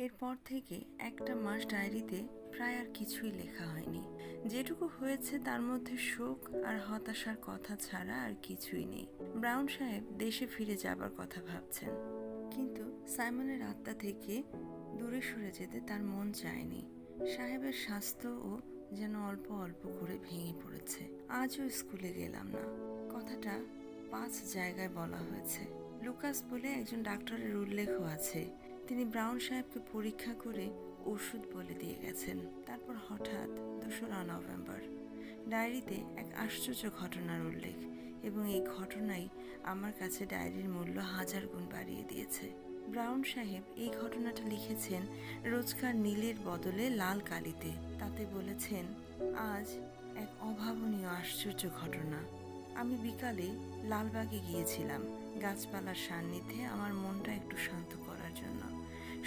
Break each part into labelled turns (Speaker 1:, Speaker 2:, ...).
Speaker 1: এরপর থেকে একটা মাস ডায়েরিতে প্রায় আর কিছুই লেখা হয়নি। যেটুকু হয়েছে তার মধ্যে শোক আর হতাশার কথা ছাড়া আর কিছুই নেই। ব্রাউন সাহেব দেশে ফিরে যাবার কথা ভাবছেন। কিন্তু সাইমনের আত্মা থেকে দূরে সরে যেতে তার মন চায়নি। সাহেবের স্বাস্থ্যও যেন অল্প অল্প করে ভেঙে পড়েছে। আজও স্কুলে গেলাম না। কথাটা পাঁচ জায়গায় বলা হয়েছে। লুকাস বলে একজন ডাক্তারের উল্লেখও আছে। তিনি ব্রাউন সাহেবকে পরীক্ষা করে ওষুধ বলে দিয়ে গেছেন। তারপর হঠাৎ দোসরা নভেম্বর, ডায়েরিতে এক আশ্চর্য ঘটনার উল্লেখ এবং এই ঘটনাই আমার কাছে ডায়েরির মূল্য হাজার গুণ বাড়িয়ে দিয়েছে। ব্রাউন সাহেব এই ঘটনাটা লিখেছেন রোজকার নীলের বদলে লাল কালিতে। তাতে বলেছেন, আজ এক অভাবনীয় আশ্চর্য ঘটনা। আমি বিকালে লালবাগে গিয়েছিলাম। গাছপালার সান্নিধ্যে আমার মনটা একটু শান্ত করার জন্য।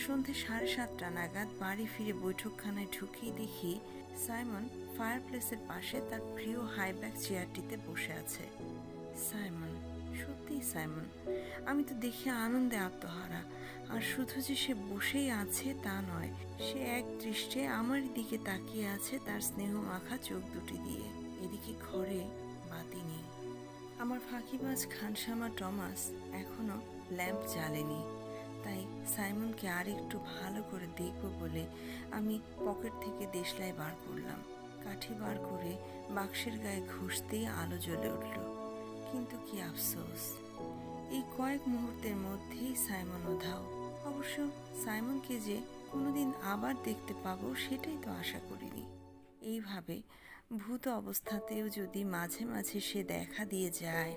Speaker 1: সন্ধে সাড়ে সাতটা নাগাদ বাড়ি ফিরে বৈঠকখানায় ঢুকেই দেখি সাইমন ফায়ারপ্লেসের পাশে তার প্রিয় হাইব্যাক চেয়ারটিতে বসে আছে। সাইমন, সত্যিই সাইমন, আমি তো দেখে আনন্দে আত্মহারা। আর শুধু যে সে বসেই আছে তা নয়, সে এক দৃষ্টে আমার দিকে তাকিয়ে আছে তার স্নেহ মাখা চোখ দুটি দিয়ে। এদিকে ঘরে বাতি নেই। আমার ফাঁকিবাজ খানসামা টমাস এখনও ল্যাম্প জ্বালেনি। তাই সাইমনকে আর একটু ভালো করে দেখব বলে আমি পকেট থেকে দেশলাই বার করলাম। কাঠি বার করে বাক্সের গায়ে ঘুষতেই আলো জ্বলে উঠল। কিন্তু কি আফসোস। এই কয়েক মুহূর্তের মধ্যেই সাইমন উধাও। অবশ্য সাইমনকে যে কোনোদিন আবার দেখতে পাবো সেটাই তো আশা করিনি। এইভাবে ভূত অবস্থাতেও যদি মাঝে মাঝে সে দেখা দিয়ে যায়,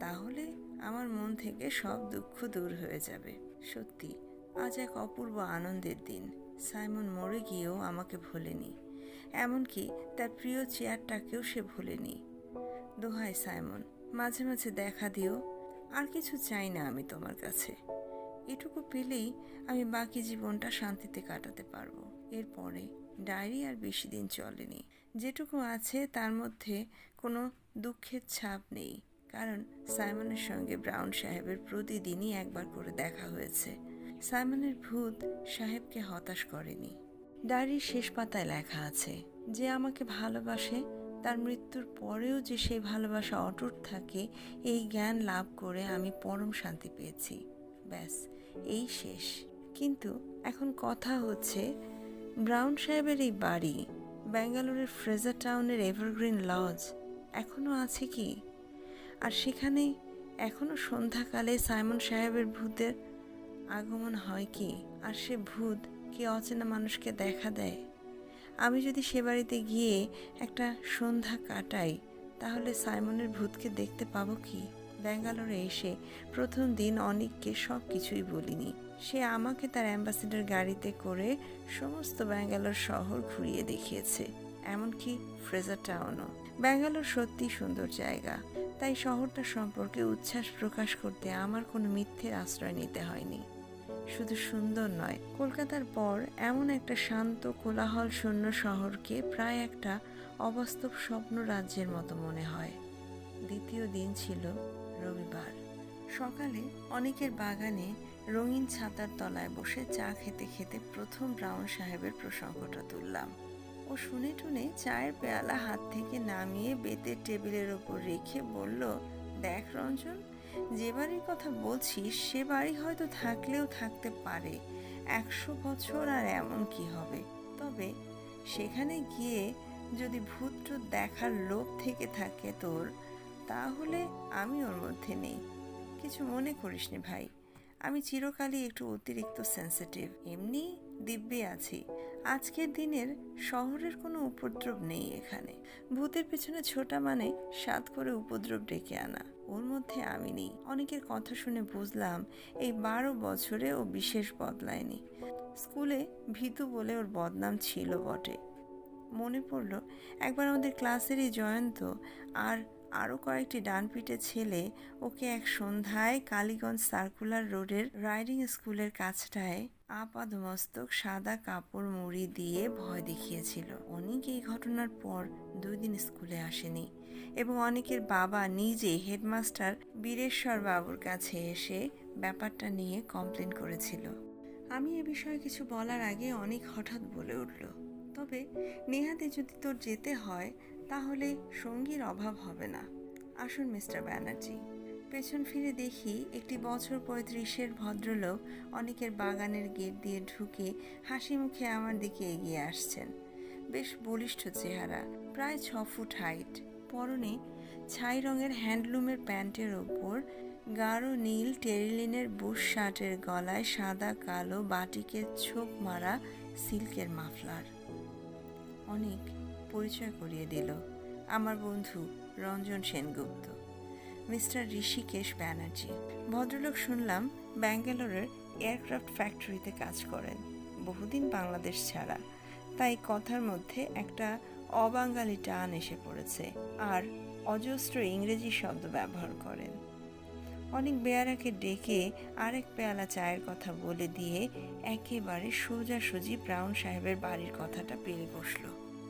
Speaker 1: তাহলে আমার মন থেকে সব দুঃখ দূর হয়ে যাবে। সত্যি, আজ এক অপূর্ব আনন্দের দিন। সাইমন মরে গিয়েও আমাকে ভোলেনি, এমনকি তার প্রিয় চেয়ারটাকেও সে ভোলেনি। দোহাই সাইমন, মাঝে মাঝে দেখা দিও, আর কিছু চাই না আমি তোমার কাছে। এটুকু পেলেই আমি বাকি জীবনটা শান্তিতে কাটাতে পারব। এরপরে ডায়েরি আর বেশি দিন চলেনি। যেটুকু আছে তার মধ্যে কোনো দুঃখের ছাপ নেই, কারণ সাইমনের সঙ্গে ব্রাউন সাহেবের প্রতিদিনই একবার করে দেখা হয়েছে। সাইমনের ভূত সাহেবকে হতাশ করেনি। ডায়েরির শেষ পাতায় লেখা আছে, যে আমাকে ভালোবাসে, তার মৃত্যুর পরেও যে সেই ভালোবাসা অটুট থাকে, এই জ্ঞান লাভ করে আমি পরম শান্তি পেয়েছি। ব্যাস, এই শেষ। কিন্তু এখন কথা হচ্ছে ব্রাউন সাহেবের এই বাড়ি ব্যাঙ্গালোরের ফ্রেজার টাউনের এভারগ্রিন লজ এখনও আছে কি? আর সেখানে এখনও সন্ধ্যাকালে সাইমন সাহেবের ভূতের আগমন হয় কি? আর সে ভূত কি অচেনা মানুষকে দেখা দেয়? আমি যদি সে বাড়িতে গিয়ে একটা সন্ধ্যা কাটাই, তাহলে সাইমনের ভূতকে দেখতে পাবো কি? ব্যাঙ্গালোরে এসে প্রথম দিন অনেককে সব কিছুই বলিনি। সে আমাকে তার অ্যাম্বাসেডার গাড়িতে করে সমস্ত ব্যাঙ্গালোর শহর ঘুরিয়ে দেখিয়েছে, এমনকি ফ্রেজার টাউনও। ব্যাঙ্গালোর সত্যি সুন্দর জায়গা, তাই শহরটা সম্পর্কে উচ্ছ্বাস প্রকাশ করতে আমার কোনো মিথ্যের আশ্রয় নিতে হয়নি। শুধু সুন্দর নয়, কলকাতার পর এমন একটা শান্ত, কোলাহল শূন্য শহরকে প্রায় একটা অবাস্তব স্বপ্ন রাজ্যের মতো মনে হয়। দ্বিতীয় দিন ছিল রবিবার। সকালে অনেকের বাগানে রঙিন ছাতার তলায় বসে চা খেতে খেতে প্রথম ব্রাউন সাহেবের প্রসঙ্গটা তুললাম ও শুনে টুনে চায়ের পেয়ালা হাত থেকে নামিয়ে বেতের টেবিলের ওপর রেখে বলল, দেখ রঞ্জন, যে বাড়ির কথা বলছিস, সে বাড়ি হয়তো থাকলেও থাকতে পারে। একশো বছর আর এমন কি হবে? তবে সেখানে গিয়ে যদি ভূত দেখার লোভ থেকে থাকে তোর তাহলে আমি ওর মধ্যে নেই। কিছু মনে করিস নি ভাই। আমি চিরকালই একটু অতিরিক্ত সেন্সিটিভ এমনি দিব্যে আছি। আজকের দিনের শহরের কোনো উপদ্রব নেই এখানে। ভূতের পেছনে ছোটা মানে সাত করে উপদ্রব ডেকে আনা। ওর মধ্যে আমি নেই। অনেকের কথা শুনে বুঝলাম এই বারো বছরে ও বিশেষ বদলায়নি। স্কুলে ভীতু বলে ওর বদনাম ছিল বটে। মনে পড়ল, একবার আমাদের ক্লাসেরই জয়ন্ত আর আরও কয়েকটি ডানপিটে ছেলে ওকে এক সন্ধ্যায় কালীগঞ্জ সার্কুলার রোডের রাইডিং স্কুলের কাছটায় আপাদমস্তক সাদা কাপড় মুড়ি দিয়ে ভয় দেখিয়েছিল। অনেক এই ঘটনার পর দুই দিন স্কুলে আসেনি এবং অনেকের বাবা নিজে হেডমাস্টার বীরেশ্বর বাবুর কাছে এসে ব্যাপারটা নিয়ে কমপ্লেন করেছিল। আমি এ বিষয়ে কিছু বলার আগে অনেক হঠাৎ বলে উঠল। তবে নেহাতে যদি তোর যেতে হয় তাহলে সঙ্গীর অভাব হবে না। আসুন মিস্টার ব্যানার্জি। পেছন ফিরে দেখি একটি বছর পঁয়ত্রিশের ভদ্রলোক অনেকের বাগানের গেট দিয়ে ঢুকে হাসি মুখে আমার দিকে এগিয়ে আসছেন। বেশ বলিষ্ঠ চেহারা, প্রায় ছ ফুট হাইট। পরনে ছাই রঙের হ্যান্ডলুমের প্যান্টের ওপর গাঢ় নীল টেরিলিনের বুশ শার্টের গলায় সাদা, কালো বাটিকের ছোপ মারা সিল্কের মাফলার। অনেক পরিচয় করিয়ে দিল আমার বন্ধু রঞ্জন সেনগুপ্ত। মিস্টার ঋষিকেশ ব্যানার্জি। ভদ্রলোক শুনলাম ব্যাঙ্গালোরের এয়ারক্রাফট ফ্যাক্টরিতে কাজ করেন। বহুদিন বাংলাদেশ ছাড়া। তাই কথার মধ্যে একটা অবাঙালি টান এসে পড়েছে আর অজস্র ইংরেজি শব্দ ব্যবহার করেন। অনেক বেয়ারাকে ডেকে আরেক পেয়ালা চায়ের কথা বলে দিয়ে একেবারে সোজাসুজি ব্রাউন সাহেবের বাড়ির কথাটা পেরে বসল।